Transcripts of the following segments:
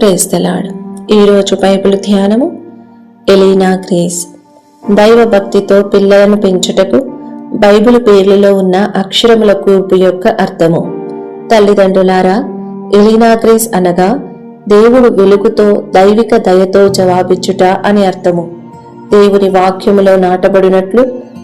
Praise the lord. ఈరోజు Bible ధ్యానము. Elina Grace. దైవ భక్తితో పిల్లలను పెంచుటకు బైబిల్ పేర్లలో ఉన్న అక్షరముల కూర్పు యొక్క అర్థము. తల్లిదండ్రులారా ఎలీనా గ్రేస్ అనగా దేవుడు వెలుగుతో దైవిక దయతో జవాబిచ్చుట అని అర్థము. దేవుని వాక్యములో నాటబడినట్లు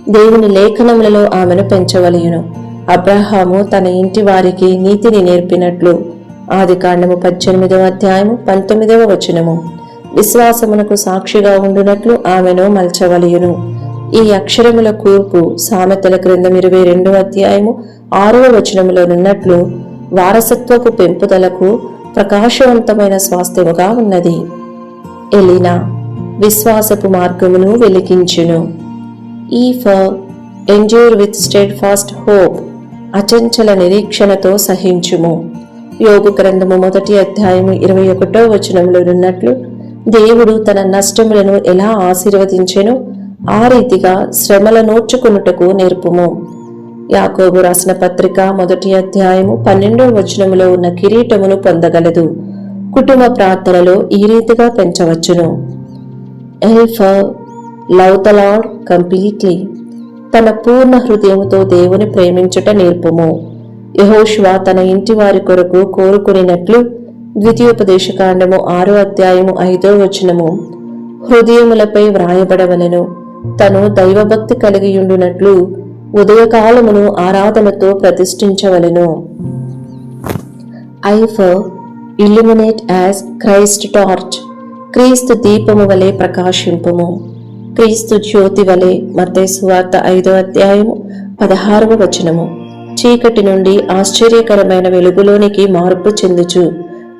దేవుని లేఖనములలో ఆమెను పెంచవలయును అబ్రహాము తన ఇంటి వారికి నీతిని నేర్పినట్లు ఆది కాండము పద్దెనిమిదవ అధ్యాయము పంతొమ్మిదవ వచనము. విశ్వాసమునకు సాక్షిగా ఉండునట్లు ఆమెను మలచవలయును. ఈ అక్షరముల కూర్పు సామెతల క్రింద ఇరవై రెండవ అధ్యాయము ఆరవ వచనములోనున్నట్లు వారసత్వపు పెంపుదలకు ప్రకాశవంతమైన స్వాస్థ్యముగా ఉన్నది. ఎలినా విశ్వాసపు మార్గమును వెలిగించును. E for endure with steadfast hope అచంచల నిరీక్షణతో సహించుము. యోగు గ్రంథము మొదటి అధ్యాయము ఇరవై ఒకటో వచనంలో ఉన్నట్లు దేవుడు తన నష్టములను ఎలా ఆశీర్వదించెనో? ఆ రీతిగా శ్రమల నోచుకున్నటకు నేర్పుము. యాకోబు రాసిన పత్రిక మొదటి అధ్యాయము పన్నెండో వచనములో ఉన్న కిరీటమును పొందగలదు. కుటుంబ ప్రార్థనలో ఈ రీతిగా పెంచవచ్చును. L for love the completely తన పూర్ణ హృదయముతో దేవుని ప్రేమించుట నేర్పుము. యహోష్వా తన ఇంటి వారి కొరకు కోరుకునినట్లు ద్వితీయోపదేశకాండము ఆరో అధ్యాయము ఐదో వచనము. హృదయములపై వ్రాయబడవలెను. తను దైవభక్తి కలిగియుండునట్లు ఉదయకాలమును ఆరాధనతో ప్రతిష్ఠించవలెను. I for illuminate as Christ torch క్రీస్తు దీపము వలె ప్రకాశింపుము. క్రీస్తు జ్యోతి వలె మత్తయి వార్త ఐదో అధ్యాయము పదహారవ వచనము. చీకటి నుండి ఆశ్చర్యకరమైన వెలుగులోనికి మార్పు చెందుచు.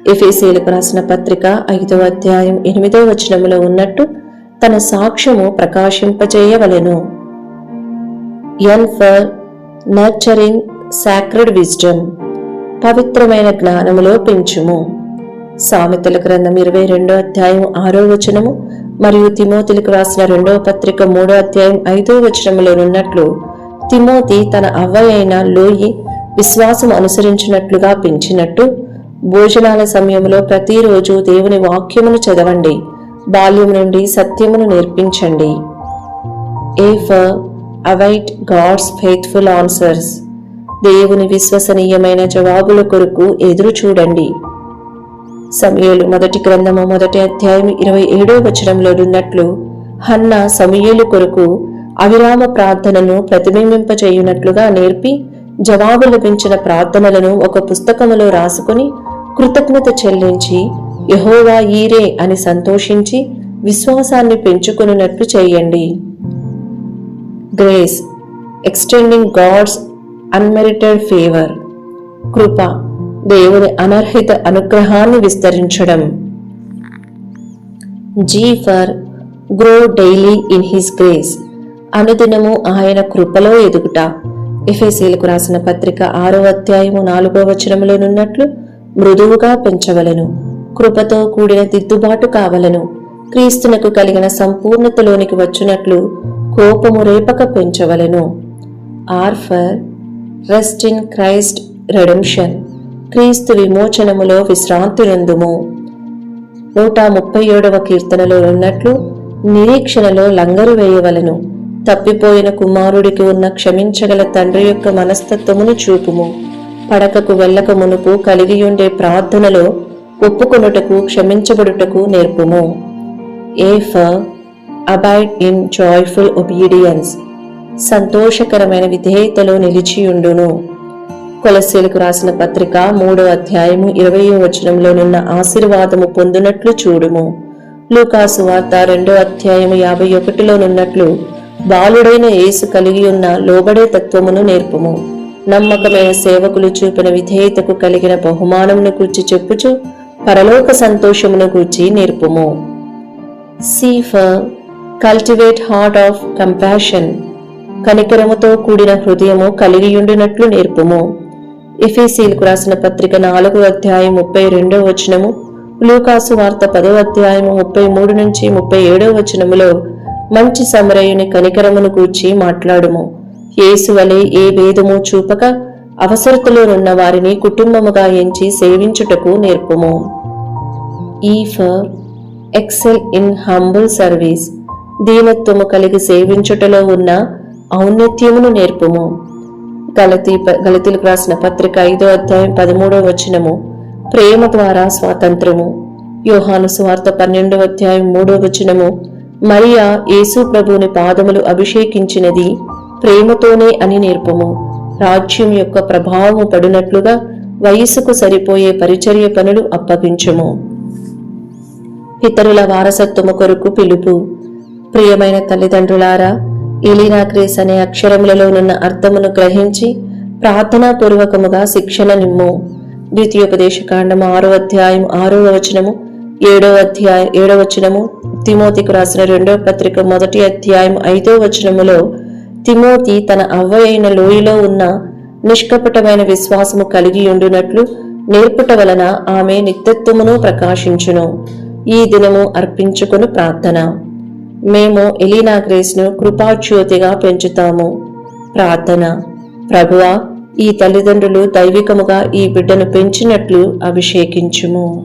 ఎఫీసీలకు రాసిన పత్రిక ఐదో అధ్యాయం ఎనిమిదో వచనములో ఉన్నట్టు తన సాక్ష్యము ప్రకాశింపజేయవలెను. N for nurturing sacred wisdom పవిత్రమైన జ్ఞానములో పెంచుము. సామెతల గ్రంథం ఇరవై రెండో అధ్యాయం ఆరో వచనము మరియు తిమోతిలకు రాసిన రెండవ పత్రిక మూడో అధ్యాయం ఐదో వచనములోనున్నట్లు తిమోతి తన అవ్వ అయిన లోయి విశ్వాసం అనుసరించినట్లుగా పెంచినట్టు భోజనాల సమయంలో ప్రతిరోజు దేవుని వాక్యమును చదవండి. బాల్యం నుండి సత్యమును నేర్పించండి. A for await God's faithful answers. దేవుని విశ్వసనీయమైన జవాబుల కొరకు ఎదురు చూడండి. సమయలు మొదటి గ్రంథము మొదటి అధ్యాయం ఇరవై ఏడో వచనంలోనున్నట్లు హన్న సమయలు కొరకు అవిరామ ప్రార్థనను ప్రతిబింబింపచేయునట్లుగా నేర్పి జవాబు లభించిన ప్రార్థనలను ఒక పుస్తకములో రాసుకుని కృతజ్ఞత చెల్లించి యహోవా ఈరే అని సంతోషించి విశ్వాసాన్ని పెంచుకున్నట్లు చేయండి. Grace extending God's unmerited favour కృప దేవుని అనర్హిత అనుగ్రహాన్ని విస్తరించడం. G for grow daily in his grace అనుదినము ఆయన కృపలో ఎదుగుట. ఎఫెసీలకు రాసిన పత్రిక ఆరో అధ్యాయము నాలుగో వచనములోనున్నట్లు మృదువుగా పెంచవలను కృపతో కూడిన దిద్దుబాటు కావలను. క్రీస్తునకు కలిగిన సంపూర్ణతలోనికి వచ్చినట్లు కోపము రేపక పెంచవలను. R for rest in Christ redemption క్రీస్తు విమోచనములో విశ్రాంతి నందుము నూట ముప్పై ఏడవ కీర్తనలో ఉన్నట్లు నిరీక్షణలో లంగరు వేయవలను. తప్పిపోయిన కుమారుడికి ఉన్న క్షమించగల తండ్రి యొక్క మనస్తత్వమును చూపుము. పడకకు వెళ్ళక మునుపు కలిగియుండే ప్రార్థనలో ఒప్పుకొనుటకు క్షమించబడుటకు నేర్పుము. A for abide in joyful obedience. సంతోషకరమైన విధేయతలో నిలిచియుండును. కొలసీలకు రాసిన పత్రిక మూడో అధ్యాయము ఇరవయో వచనంలోనున్న ఆశీర్వాదము పొందినట్లు చూడుము. లూకాసు వార్త రెండో అధ్యాయము యాభై ఒకటిలోనున్నట్లు బాలుడైన యేసు కలిగి ఉన్న లోబడే తత్వమును నేర్పుము. నమ్మకమైన సేవకులు చూపిన విధేయతకు కలిగిన బహుమానమును కూర్చి చెప్పుచు పరలోక సంతోషమును కూర్చి నేర్పుము. C for cultivate heart of compassion కనికరముతో కూడిన హృదయము కలిగియుండినట్లు నేర్పుము. ఎఫీసీలకు రాసిన పత్రిక నాలుగో అధ్యాయం ముప్పై రెండో వచనము లూకాసు వార్త పదో అధ్యాయము ముప్పై మూడు నుంచి ముప్పై ఏడో వచనములో మంచి సమరయుని కనికరమును గూర్చి మాట్లాడుము. యేసువలే ఏ భేదము చూపక అవసరతలోనున్న వారిని కుటుంబముగా ఎంచి సేవించుటకు నేర్పుము. E for excel in humble service దీనత్వము కలిగి సేవించుటలో ఉన్న ఔన్నత్యమును నేర్పుము. గలతీ గలతీలకు రాసిన పత్రిక ఐదో అధ్యాయం పదమూడవ వచనము ప్రేమ ద్వారా స్వాతంత్రము. యోహాను స్వార్థ పన్నెండవ అధ్యాయం మూడో వచనము మరియా యేసు ప్రభువుని పాదములు అభిషేకించినది ప్రేమతోనే అని నేర్పము. రాజ్యం యొక్క ప్రభావము పడినట్లుగా వయసుకు సరిపోయే పరిచర్య పనులు అప్పగించము. ఇతరుల వారసత్వము కొరకు పిలుపు. ప్రియమైన తల్లిదండ్రులారా ఇలీనాక్రేస్ అనే అక్షరములలోనున్న అర్థమును గ్రహించి ప్రార్థనాపూర్వకముగా శిక్షణ నిమ్ము. ద్వితీయోపదేశకాండము ఆరో అధ్యాయం ఆరో వచనము ఏడో అధ్యాయం ఏడో వచనము తిమోతికి రాసిన రెండో పత్రిక మొదటి అధ్యాయం ఐదో వచనములో తిమోతి తన అవ్వ అయిన లోయలో ఉన్న నిష్కపటమైన విశ్వాసము కలిగి ఉండునట్లు నేర్పుట వలన ఆమె నిత్యత్వమును ప్రకాశించును. ఈ దినము అర్పించుకుని ప్రార్థన. మేము ఎలీనా గ్రేస్ను కృపాజ్యోతిగా పెంచుతాము. ప్రార్థన. ప్రభువా ఈ తల్లిదండ్రులు దైవికముగా ఈ బిడ్డను పెంచినట్లు అభిషేకించుము.